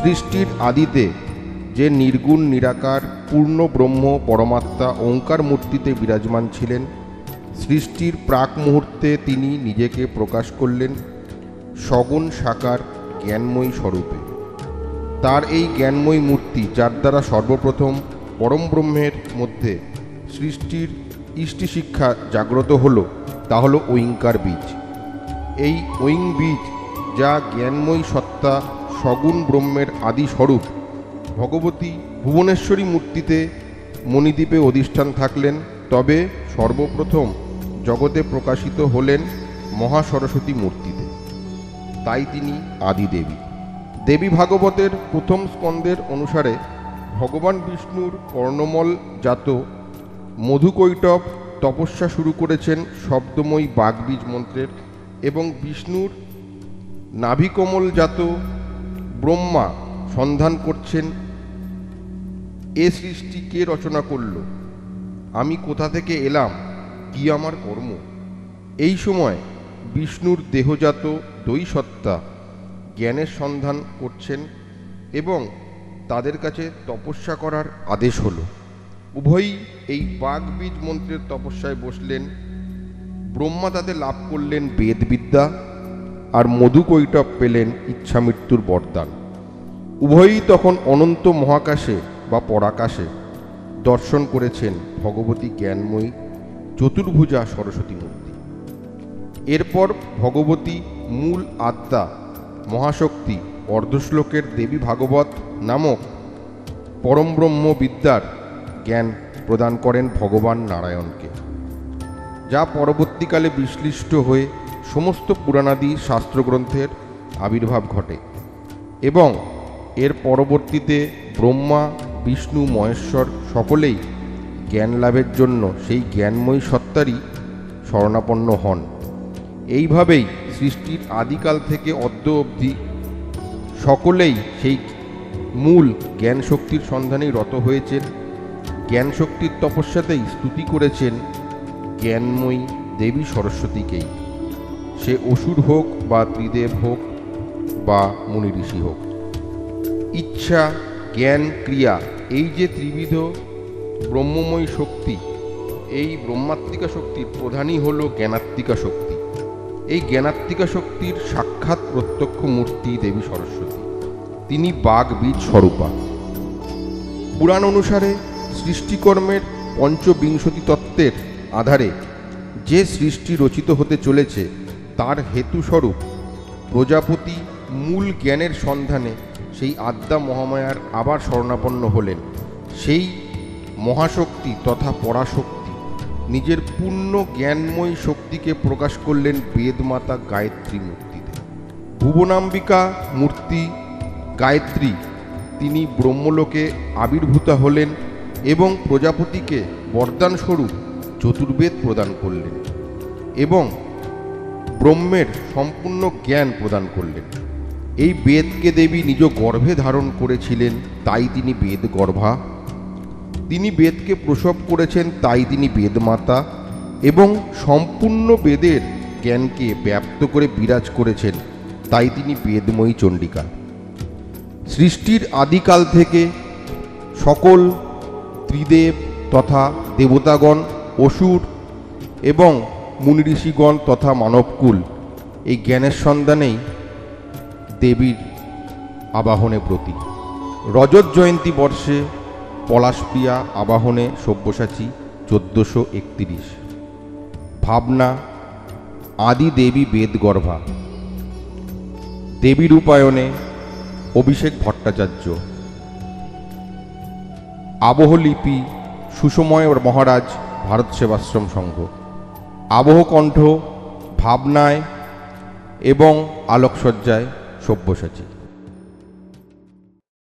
সৃষ্টির আদিতে যে নির্গুণ, নিরাকার, পূর্ণ ব্রহ্ম, পরমাত্মা, ওঙ্কার মূর্তিতে বিরাজমান ছিলেন, সৃষ্টির প্রাক মুহূর্তে তিনি নিজেকে প্রকাশ করলেন সগুণ সাকার জ্ঞানময়ী স্বরূপে। তার এই জ্ঞানময়ী মূর্তি, যার দ্বারা সর্বপ্রথম পরম ব্রহ্মের মধ্যে সৃষ্টির ইষ্টি শিক্ষা জাগ্রত হল, তা হল ঐঙ্কার বীজ। এই ঐং বীজ যা জ্ঞানময়ী সত্তা, সগুণ ব্রহ্মের আদি স্বরূপ ভগবতী ভুবনেশ্বরী মূর্তিতে মণিদ্বীপে অধিষ্ঠান থাকলেন, তবে সর্বপ্রথম জগতে প্রকাশিত হলেন মহাসরস্বতী মূর্তিতে। তাই তিনি আদিদেবী। দেবী ভাগবতের প্রথম স্কন্দের অনুসারে ভগবান বিষ্ণুর কর্ণমল জাত মধুকৈটব তপস্যা শুরু করেছেন শব্দময়ী বাগবীজ মন্ত্রের এবং বিষ্ণুর নাভিকমল জাত ব্রহ্মা সন্ধান করছেন, এ সৃষ্টি কে রচনা করল? আমি কোথা থেকে এলাম? কি আমার কর্ম? এই সময় বিষ্ণুর দেহজাত দৈ সত্তা জ্ঞানের সন্ধান করছেন এবং তাদের কাছে তপস্যা করার আদেশ হলো। উভয়ই এই বাগবীজ মন্ত্রের তপস্যায় বসলেন। ব্রহ্মা তাতে লাভ করলেন বেদবিদ্যা আর মধুকৈটব পেলেন ইচ্ছা মৃত্যুর বরদান। উভয়ই তখন অনন্ত মহাকাশে বা পরাকাশে দর্শন করেছেন ভগবতী জ্ঞানময়ী চতুর্ভুজা সরস্বতী মূর্তি। এরপর ভগবতী মূল আত্মা মহাশক্তি অর্ধশ্লোকের দেবী ভাগবত নামক পরমব্রহ্ম বিদ্যার জ্ঞান প্রদান করেন ভগবান নারায়ণকে। যা পরবর্তীকালে বিশ্লিষ্ট হয়ে সমস্ত পুরাণাদি শাস্ত্রগ্রন্থের আবির্ভাব ঘটে এবং এর পরবর্তীতে ব্রহ্মা, বিষ্ণু, মহেশ্বর সকলেই জ্ঞান লাভের জন্য সেই জ্ঞানময়ী সত্তারই শরণাপন্ন হন। এইভাবেই সৃষ্টির আদিকাল থেকে অদ্য অবধি সকলেই সেই মূল জ্ঞান শক্তির সন্ধানেই রত হয়েছেন। জ্ঞান শক্তির তপস্যাতেই স্তুতি করেছেন জ্ঞানময়ী দেবী সরস্বতীকেই। সে অসুর হোক বা ত্রিদেব হোক বা মুনি ঋষি হোক। ইচ্ছা, জ্ঞান, ক্রিয়া, এই যে ত্রিবিধ ব্রহ্মময়ী শক্তি, এই ব্রহ্মাত্মিকা শক্তির প্রধানই হল জ্ঞানাত্মিকা শক্তি। এই জ্ঞানাত্মিকা শক্তির সাক্ষাৎ প্রত্যক্ষ মূর্তি দেবী সরস্বতী। তিনি বাঘ বীজ স্বরূপা। পুরাণ অনুসারে সৃষ্টিকর্মের পঞ্চবিংশতি তত্ত্বের আধারে যে সৃষ্টি রচিত হতে চলেছে তার হেতুস্বরূপ প্রজাপতি মূল জ্ঞানের সন্ধানে সেই আদ্যা মহামায়ার আবার শরণাপন্ন হলেন। সেই মহাশক্তি তথা পরাশক্তি নিজের পূর্ণ জ্ঞানময়ী শক্তিকে প্রকাশ করলেন বেদমাতা গায়ত্রী মূর্তিতে। ভুবনাম্বিকা মূর্তি গায়ত্রী তিনি ব্রহ্মলোকে আবির্ভূতা হলেন এবং প্রজাপতিকে বরদান স্বরূপ চতুর্বেদ প্রদান করলেন এবং ব্রহ্মের সম্পূর্ণ জ্ঞান প্রদান করলেন। এই বেদকে দেবী নিজ গর্ভে ধারণ করেছিলেন, তাই তিনি বেদ গর্ভা তিনি বেদকে প্রসব করেছেন, তাই তিনি বেদমাতা এবং সম্পূর্ণ বেদের জ্ঞানকে ব্যাপ্ত করে বিরাজ করেছেন, তাই তিনি বেদময়ী চণ্ডিকা। সৃষ্টির আদিকাল থেকে সকল ত্রিদেব তথা দেবতাগণ অসুর এবং মুনিঋষিগণ তথা মানবকুল এই জ্ঞানের সন্ধানেই দেবীর আবাহনে ব্রতী। রজত জয়ন্তী বর্ষে পলাশপ্রিয়া আবাহনে সব্যসাচী চোদ্দোশো একত্রিশ। ভাবনা, আদি দেবী বেদগর্ভা দেবী রূপায়ণে অভিষেক ভট্টাচার্য। আবহলিপি সুষময় মহারাজ ভারত সেবাশ্রম সংঘ। আবহকণ্ঠ ভাবনায় এবং আলোকসজ্জায় সব্যসাচী।